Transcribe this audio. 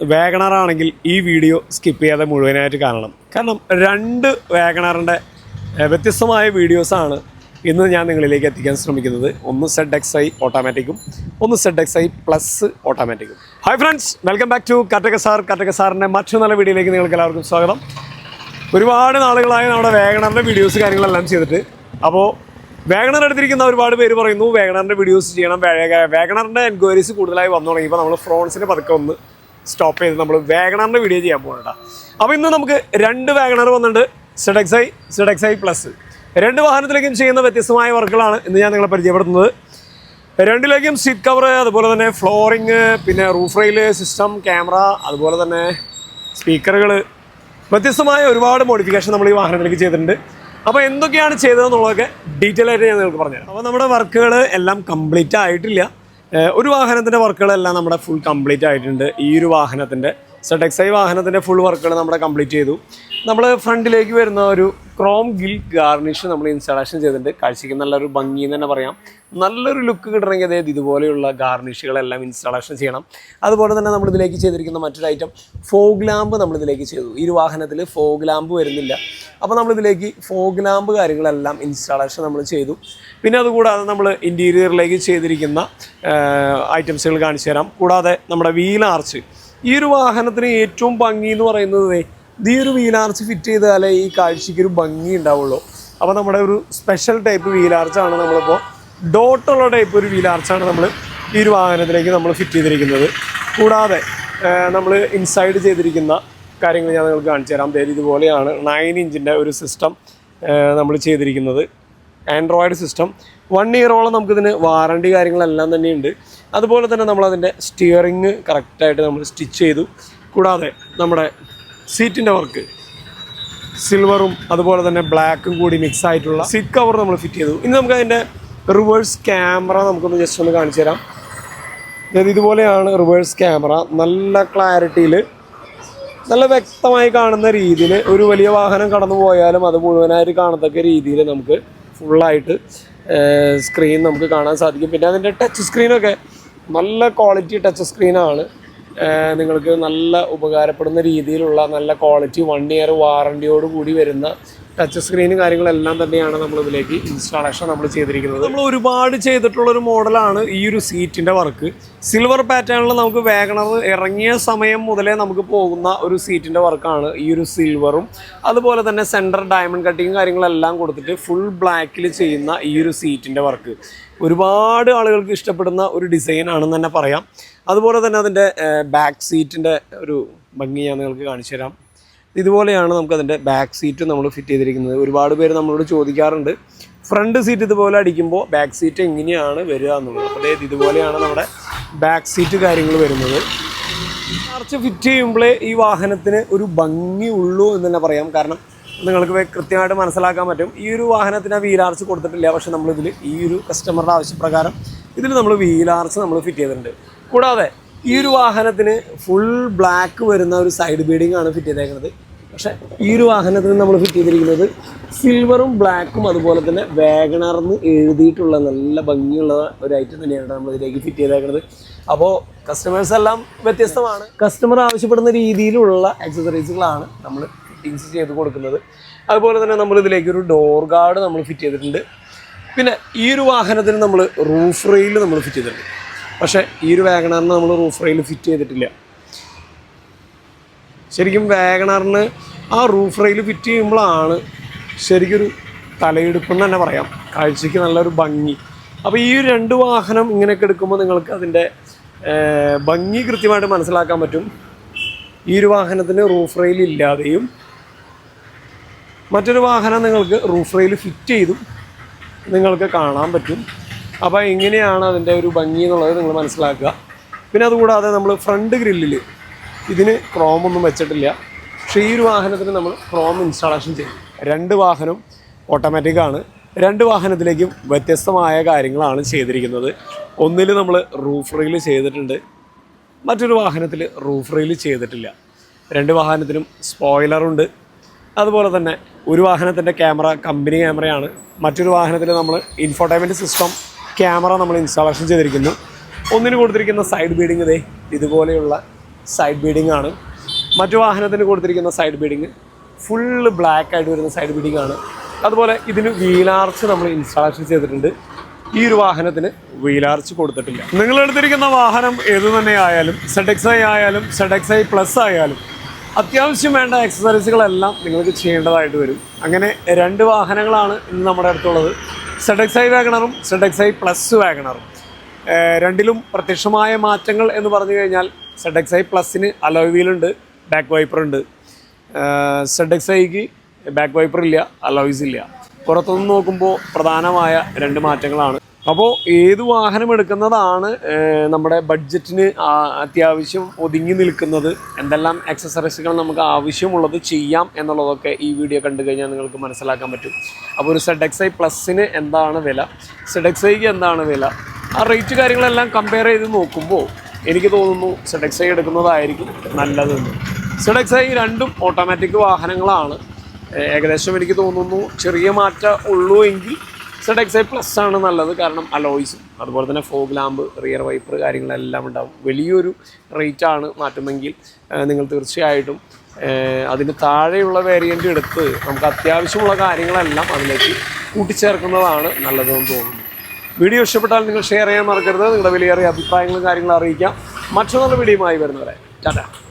WagonR ആണെങ്കിൽ ഈ video skip ചെയ്യാതെ മുഴുവനായിട്ട് കാണണം. കാരണം രണ്ട് വേഗണറിന്റെ വ്യത്യസ്തമായ വീഡിയോസാണ് ഇന്ന് ഞാൻ നിങ്ങളിലേക്ക് എത്തിക്കാൻ ശ്രമിക്കുന്നത്. ഒന്ന് സെഡ് എക്സ് ഐ ഓട്ടോമാറ്റിക്കും ഒന്ന് Z X I plus ഓട്ടോമാറ്റിക്കും hi friends welcome back to കറ്റക sir കറ്റക സാറിന്റെ മറ്റു നല്ല വീഡിയോയിലേക്ക് നിങ്ങൾക്ക് എല്ലാവർക്കും സ്വാഗതം. ഒരുപാട് നാളുകളായി നമ്മുടെ വേഗണറിന്റെ വീഡിയോസ് കാര്യങ്ങളെല്ലാം ചെയ്തിട്ട്. അപ്പോൾ വേഗണർ എടുത്തിരിക്കുന്ന ഒരുപാട് പേര് പറയുന്നു വേഗണറിന്റെ വീഡിയോസ് ചെയ്യണം. വേഗണറിന്റെ എൻക്വയറീസ് കൂടുതലായി വന്നു തുടങ്ങിയപ്പോൾ നമ്മൾ ഫ്രോൺസിന് പതുക്കെ ഒന്ന് സ്റ്റോപ്പ് ചെയ്ത് നമ്മൾ വേഗണറിന്റെ വീഡിയോ ചെയ്യാൻ പോകണ്ട അപ്പോൾ ഇന്ന് നമുക്ക് രണ്ട് വേഗണർ വന്നിട്ടുണ്ട്. സിഡക്സൈ സെഡെക്സ് പ്ലസ് രണ്ട് വാഹനത്തിലേക്കും ചെയ്യുന്ന വ്യത്യസ്തമായ വർക്കുകളാണ് ഇന്ന് ഞാൻ നിങ്ങളെ പരിചയപ്പെടുത്തുന്നത്. രണ്ടിലേക്കും സീറ്റ് കവർ അതുപോലെ തന്നെ ഫ്ലോറിങ് പിന്നെ റൂഫ് റെയിൽ സിസ്റ്റം ക്യാമറ അതുപോലെ തന്നെ സ്പീക്കറുകൾ വ്യത്യസ്തമായ ഒരുപാട് മോഡിഫിക്കേഷൻ നമ്മൾ ഈ വാഹനത്തിലേക്ക് ചെയ്തിട്ടുണ്ട്. അപ്പോൾ എന്തൊക്കെയാണ് ചെയ്തതെന്നുള്ളതൊക്കെ ഡീറ്റെയിൽ ആയിട്ട് ഞാൻ നിങ്ങൾക്ക് പറഞ്ഞുതരാം. അപ്പോൾ നമ്മുടെ വർക്കുകൾ എല്ലാം കംപ്ലീറ്റ് ആയിട്ടില്ല. ഒരു വാഹനത്തിന്റെ വർക്കുകളെല്ലാം നമ്മുടെ ഫുൾ കംപ്ലീറ്റ് ആയിട്ടുണ്ട്. ഈ ഒരു വാഹനത്തിന്റെ സെഡെക്സ് ഐ വാഹനത്തിന്റെ ഫുൾ വർക്കുകൾ നമ്മൾ കംപ്ലീറ്റ് ചെയ്തു. നമ്മൾ ഫ്രണ്ടിലേക്ക് വരുന്ന ഒരു ക്രോം ഗിൽ ഗാർണിഷ് നമ്മൾ ഇൻസ്റ്റാളേഷൻ ചെയ്തിട്ടുണ്ട്. കാഴ്ചയ്ക്ക് നല്ലൊരു ഭംഗി എന്ന് തന്നെ പറയാം. നല്ലൊരു ലുക്ക് കിട്ടണമെങ്കിൽ അതായത് ഇതുപോലെയുള്ള ഗാർണിഷുകളെല്ലാം ഇൻസ്റ്റാളേഷൻ ചെയ്യണം. അതുപോലെ തന്നെ നമ്മൾ ഇതിലേക്ക് ചെയ്തിരിക്കുന്ന മറ്റൊരു ഐറ്റം ഫോഗ് ലാമ്പ് നമ്മൾ ഇതിലേക്ക് ചെയ്തു. ഈ വാഹനത്തിൽ ഫോഗ് ലാമ്പ് വരുന്നില്ല അപ്പോൾ നമ്മളിതിലേക്ക് ഫോഗ് ലാമ്പ് കാര്യങ്ങളെല്ലാം ഇൻസ്റ്റാളേഷൻ നമ്മൾ ചെയ്തു. പിന്നെ അതുകൂടാതെ നമ്മൾ ഇന്റീരിയറിലേക്ക് ചെയ്തിരിക്കുന്ന ഐറ്റംസുകൾ കാണിച്ചു തരാം. കൂടാതെ നമ്മുടെ വീൽ ആർച്ച് ഈ ഒരു വാഹനത്തിന് ഏറ്റവും ഭംഗി എന്ന് പറയുന്നത് ഈ ഒരു വീൽ ആർച്ച് ഫിറ്റ് ചെയ്താലേ ഈ കാഴ്ചയ്ക്ക് ഒരു ഭംഗി ഉണ്ടാവുള്ളൂ. അപ്പോൾ നമ്മുടെ ഒരു സ്പെഷ്യൽ ടൈപ്പ് വീൽ ആർച്ചാണ് നമ്മളിപ്പോൾ ഡോട്ടുള്ള ടൈപ്പ് ഒരു വീലാർച്ചാണ് നമ്മൾ ഈ ഒരു വാഹനത്തിലേക്ക് നമ്മൾ ഫിറ്റ് ചെയ്തിരിക്കുന്നത്. കൂടാതെ നമ്മൾ ഇൻസൈഡ് ചെയ്തിരിക്കുന്ന കാര്യങ്ങൾ ഞാൻ നിങ്ങൾക്ക് കാണിച്ചു തരാം. പേര് ഇതുപോലെയാണ് നയൻ ഇഞ്ചിന്റെ ഒരു സിസ്റ്റം നമ്മൾ ചെയ്തിരിക്കുന്നത്. ആൻഡ്രോയിഡ് സിസ്റ്റം വൺ ഇയറോളം നമുക്കിതിന് വാറണ്ടി കാര്യങ്ങളെല്ലാം തന്നെയുണ്ട്. അതുപോലെ തന്നെ നമ്മളതിന്റെ സ്റ്റിയറിങ് കറക്റ്റായിട്ട് നമ്മൾ സ്റ്റിച്ച് ചെയ്തു. കൂടാതെ നമ്മുടെ സീറ്റിന്റെ വർക്ക് സിൽവറും അതുപോലെ തന്നെ ബ്ലാക്കും കൂടി മിക്സ് ആയിട്ടുള്ള സീറ്റ് കവർ നമ്മൾ ഫിറ്റ് ചെയ്തു. ഇനി നമുക്ക് അതിന്റെ റിവേഴ്സ് ക്യാമറ നമുക്കൊന്ന് ജസ്റ്റ് ഒന്ന് കാണിച്ചു തരാം. അതായത് ഇതുപോലെയാണ് റിവേഴ്സ് ക്യാമറ നല്ല ക്ലാരിറ്റിയിൽ നല്ല വ്യക്തമായി കാണുന്ന രീതിയിൽ ഒരു വലിയ വാഹനം കടന്നു പോയാലും അത് മുഴുവനായിട്ട് കാണത്തക്ക രീതിയിൽ നമുക്ക് ഫുള്ളായിട്ട് സ്ക്രീൻ നമുക്ക് കാണാൻ സാധിക്കും. പിന്നെ അതിന്റെ ടച്ച് സ്ക്രീനൊക്കെ നല്ല ക്വാളിറ്റി ടച്ച് സ്ക്രീനാണ് നിങ്ങൾക്ക് നല്ല ഉപകാരപ്പെടുന്ന രീതിയിലുള്ള നല്ല ക്വാളിറ്റി വൺ ഇയർ വാറണ്ടിയോട് കൂടി വരുന്ന ടച്ച് സ്ക്രീനും കാര്യങ്ങളെല്ലാം തന്നെയാണ് നമ്മൾ ഇതിലേക്ക് ഇൻസ്റ്റാളേഷൻ നമ്മൾ ചെയ്തിരിക്കുന്നത്. നമ്മൾ ഒരുപാട് ചെയ്തിട്ടുള്ള ഒരു മോഡലാണ് ഈ ഒരു സീറ്റിന്റെ വർക്ക് സിൽവർ പാറ്റേണിൽ നമുക്ക് വേഗണർ ഇറങ്ങിയ സമയം മുതലേ നമുക്ക് പോകുന്ന ഒരു സീറ്റിന്റെ വർക്കാണ് ഈ ഒരു സിൽവറും അതുപോലെ തന്നെ സെന്റർ ഡയമണ്ട് കട്ടിങ്ങും കാര്യങ്ങളെല്ലാം കൊടുത്തിട്ട് ഫുൾ ബ്ലാക്കിൽ ചെയ്യുന്ന ഈ ഒരു സീറ്റിന്റെ വർക്ക് ഒരുപാട് ആളുകൾക്ക് ഇഷ്ടപ്പെടുന്ന ഒരു ഡിസൈൻ ആണെന്ന് തന്നെ പറയാം. അതുപോലെ തന്നെ അതിന്റെ ബാക്ക് സീറ്റിന്റെ ഒരു ഭംഗി ഞാൻ നിങ്ങൾക്ക് കാണിച്ചു തരാം ഇതുപോലെയാണ് നമുക്കതിന്റെ ബാക്ക് സീറ്റ് നമ്മൾ ഫിറ്റ് ചെയ്തിരിക്കുന്നത്. ഒരുപാട് പേര് നമ്മളോട് ചോദിക്കാറുണ്ട്. ഫ്രണ്ട് സീറ്റ് ഇതുപോലെ അടിക്കുമ്പോൾ ബാക്ക് സീറ്റ് എങ്ങനെയാണ് വരിക എന്നുള്ളത്. അപ്പോൾ അതായത് ഇതുപോലെയാണ് നമ്മുടെ ബാക്ക് സീറ്റ് കാര്യങ്ങൾ വരുന്നത്. ആർച്ച് ഫിറ്റ് ചെയ്യുമ്പോഴേ ഈ വാഹനത്തിന് ഒരു ഭംഗി ഉള്ളൂ എന്ന് തന്നെ പറയാം. കാരണം നിങ്ങൾക്ക് കൃത്യമായിട്ട് മനസ്സിലാക്കാൻ പറ്റും. ഈ ഒരു വാഹനത്തിന് ആ വീലാർച്ച് കൊടുത്തിട്ടില്ല. പക്ഷെ നമ്മളിതിൽ ഈ ഒരു കസ്റ്റമറുടെ ആവശ്യപ്രകാരം ഇതിൽ നമ്മൾ വീലാർച്ച് നമ്മൾ ഫിറ്റ് ചെയ്തിട്ടുണ്ട്. കൂടാതെ ഈ ഒരു വാഹനത്തിന് ഫുൾ ബ്ലാക്ക് വരുന്ന ഒരു സൈഡ് ബീഡിംഗ് ആണ് ഫിറ്റ് ചെയ്തേക്കുന്നത്. പക്ഷെ ഈ ഒരു വാഹനത്തിന് നമ്മൾ ഫിറ്റ് ചെയ്തിരിക്കുന്നത് സിൽവറും ബ്ലാക്കും അതുപോലെ തന്നെ വേഗണർന്ന് എഴുതിയിട്ടുള്ള നല്ല ഭംഗിയുള്ള ഒരു ഐറ്റം തന്നെയാണ് നമ്മൾ ഇതിലേക്ക് ഫിറ്റ് ചെയ്തേക്കുന്നത് അപ്പോൾ കസ്റ്റമേഴ്സ് എല്ലാം വ്യത്യസ്തമാണ്. കസ്റ്റമർ ആവശ്യപ്പെടുന്ന രീതിയിലുള്ള ആക്സസറീസുകളാണ് നമ്മൾ ഫിറ്റിങ്സ് ചെയ്ത് കൊടുക്കുന്നത്. അതുപോലെ തന്നെ നമ്മൾ ഇതിലേക്ക് ഒരു ഡോർ ഗാർഡ് നമ്മൾ ഫിറ്റ് ചെയ്തിട്ടുണ്ട്. പിന്നെ ഈ ഒരു വാഹനത്തിന് നമ്മൾ റൂഫ് റെയിൽ നമ്മൾ ഫിറ്റ് ചെയ്തിട്ടുണ്ട്. പക്ഷേ ഈ ഒരു വാഗണറിന് നമ്മൾ റൂഫ് റെയിൽ ഫിറ്റ് ചെയ്തിട്ടില്ല. ശരിക്കും വേഗണറിന് ആ റൂഫ് റെയിൽ ഫിറ്റ് ചെയ്യുമ്പോഴാണ് ശരിക്കൊരു തലയെടുപ്പെന്ന് തന്നെ പറയാം. കാഴ്ചയ്ക്ക് നല്ലൊരു ഭംഗി. അപ്പോൾ ഈ രണ്ട് വാഹനം ഇങ്ങനെയൊക്കെ എടുക്കുമ്പോൾ നിങ്ങൾക്ക് അതിന്റെ ഭംഗി കൃത്യമായിട്ട് മനസ്സിലാക്കാൻ പറ്റും. ഈ ഒരു വാഹനത്തിന് റൂഫ് റെയിൽ ഇല്ലാതെയും മറ്റൊരു വാഹനം നിങ്ങൾക്ക് റൂഫ് റെയിൽ ഫിറ്റ് ചെയ്തും നിങ്ങൾക്ക് കാണാൻ പറ്റും. അപ്പോൾ എങ്ങനെയാണ് അതിന്റെ ഒരു ഭംഗി എന്നുള്ളത് നിങ്ങൾ മനസ്സിലാക്കുക. പിന്നെ അതുകൂടാതെ നമ്മൾ ഫ്രണ്ട് ഗ്രില്ലിൽ ഇതിന് ക്രോമൊന്നും വെച്ചിട്ടില്ല. പക്ഷേ ഈ ഒരു വാഹനത്തിന് നമ്മൾ ക്രോം ഇൻസ്റ്റാളേഷൻ ചെയ്യും രണ്ട് വാഹനം ഓട്ടോമാറ്റിക് ആണ്. രണ്ട് വാഹനത്തിലേക്കും വ്യത്യസ്തമായ കാര്യങ്ങളാണ് ചെയ്തിരിക്കുന്നത്. ഒന്നിൽ നമ്മൾ റൂഫ് റെയിൽ ചെയ്തിട്ടുണ്ട്. മറ്റൊരു വാഹനത്തിൽ റൂഫ് റെയിൽ ചെയ്തിട്ടില്ല. രണ്ട് വാഹനത്തിനും സ്പോയിലറുണ്ട് അതുപോലെ തന്നെ ഒരു വാഹനത്തിന്റെ ക്യാമറ കമ്പനി ക്യാമറയാണ് മറ്റൊരു വാഹനത്തിൽ നമ്മൾ ഇൻഫോർട്ടൈൻമെന്റ് സിസ്റ്റം ക്യാമറ നമ്മൾ ഇൻസ്റ്റാളേഷൻ ചെയ്തിരിക്കുന്നു. ഒന്നിന് കൊടുത്തിരിക്കുന്ന സൈഡ് ബീഡിങ് ഇതേ ഇതുപോലെയുള്ള സൈഡ് ബീഡിംഗ് ആണ്. മറ്റു വാഹനത്തിന് കൊടുത്തിരിക്കുന്ന സൈഡ് ബീഡിങ് ഫുള്ള് ബ്ലാക്ക് ആയിട്ട് വരുന്ന സൈഡ് ബീഡിംഗ് ആണ്. അതുപോലെ ഇതിന് വീലാർച്ച് നമ്മൾ ഇൻസ്റ്റാളേഷൻ ചെയ്തിട്ടുണ്ട്. ഈ ഒരു വാഹനത്തിന് വീലാർച്ച് കൊടുത്തിട്ടില്ല. നിങ്ങൾ എടുത്തിരിക്കുന്ന വാഹനം ഏത് തന്നെ ആയാലും സെഡ് എക്സ് ഐ ആയാലും സെഡ് എക്സ് ഐ പ്ലസ് ആയാലും അത്യാവശ്യം വേണ്ട എക്സസറീസുകളെല്ലാം നിങ്ങൾക്ക് ചെയ്യേണ്ടതായിട്ട് വരും. അങ്ങനെ രണ്ട് വാഹനങ്ങളാണ് ഇന്ന് നമ്മുടെ അടുത്തുള്ളത്. സെഡ് എക്സ് ഐ വാഗണറും സെഡ് എക്സ് ഐ പ്ലസ് വാഗണറും രണ്ടിലും പ്രത്യക്ഷമായ മാറ്റങ്ങൾ എന്ന് പറഞ്ഞു കഴിഞ്ഞാൽ സെഡ് എക്സ് ഐ പ്ലസിന് അലോയ് വീലുണ്ട് ബാക്ക് വൈപ്പർ ഉണ്ട്. സെഡ് എക്സ് ഐക്ക് ബാക്ക് വൈപ്പർ ഇല്ല അലോയ്സ് ഇല്ല. പുറത്തുനിന്ന് നോക്കുമ്പോൾ പ്രധാനമായ രണ്ട് മാറ്റങ്ങളാണ്. അപ്പോൾ ഏത് വാഹനം എടുക്കുന്നതാണ് നമ്മുടെ ബഡ്ജറ്റിന് അത്യാവശ്യം ഒതുങ്ങി നിൽക്കുന്നത് എന്തെല്ലാം എക്സസറീസുകൾ നമുക്ക് ആവശ്യമുള്ളത് ചെയ്യാം എന്നുള്ളതൊക്കെ ഈ വീഡിയോ കണ്ടു കഴിഞ്ഞാൽ നിങ്ങൾക്ക് മനസ്സിലാക്കാൻ പറ്റും. അപ്പോൾ ഒരു സെഡ് എക്സ് ഐ പ്ലസിന് എന്താണ് വില? സെഡ് എക്സ് ഐക്ക് എന്താണ് വില? ആ റേറ്റ് കാര്യങ്ങളെല്ലാം കമ്പയർ ചെയ്ത് നോക്കുമ്പോൾ എനിക്ക് തോന്നുന്നു സെഡക്സ് ഐ എടുക്കുന്നതായിരിക്കും നല്ലതെന്ന്. സെഡക്സ് ഐ രണ്ടും ഓട്ടോമാറ്റിക് വാഹനങ്ങളാണ്. ഏകദേശം എനിക്ക് തോന്നുന്നു ചെറിയ മാറ്റം ഉള്ളൂ എങ്കിൽ സെഡക്സ് ഐ പ്ലസ് ആണ് നല്ലത്. കാരണം അലോയ്സും അതുപോലെ തന്നെ ഫോഗ് ലാമ്പ് റിയർ വൈപ്പർ കാര്യങ്ങളെല്ലാം ഉണ്ടാവും. വലിയൊരു റേറ്റാണ് മാറ്റുമെങ്കിൽ നിങ്ങൾ തീർച്ചയായിട്ടും അതിന് താഴെയുള്ള വേരിയന്റ് എടുത്ത് നമുക്ക് അത്യാവശ്യമുള്ള കാര്യങ്ങളെല്ലാം അതിലേക്ക് കൂട്ടിച്ചേർക്കുന്നതാണ് നല്ലതെന്ന് തോന്നുന്നു. വീഡിയോ ഇഷ്ടപ്പെട്ടാൽ നിങ്ങൾ ഷെയർ ചെയ്യാൻ മറക്കരുത്. നിങ്ങളുടെ വിലയേറിയ അഭിപ്രായങ്ങളും കാര്യങ്ങളും അറിയിക്കാം. മറ്റൊന്നുള്ള വീഡിയോയുമായി വരുന്നവരെ. ടാറ്റ.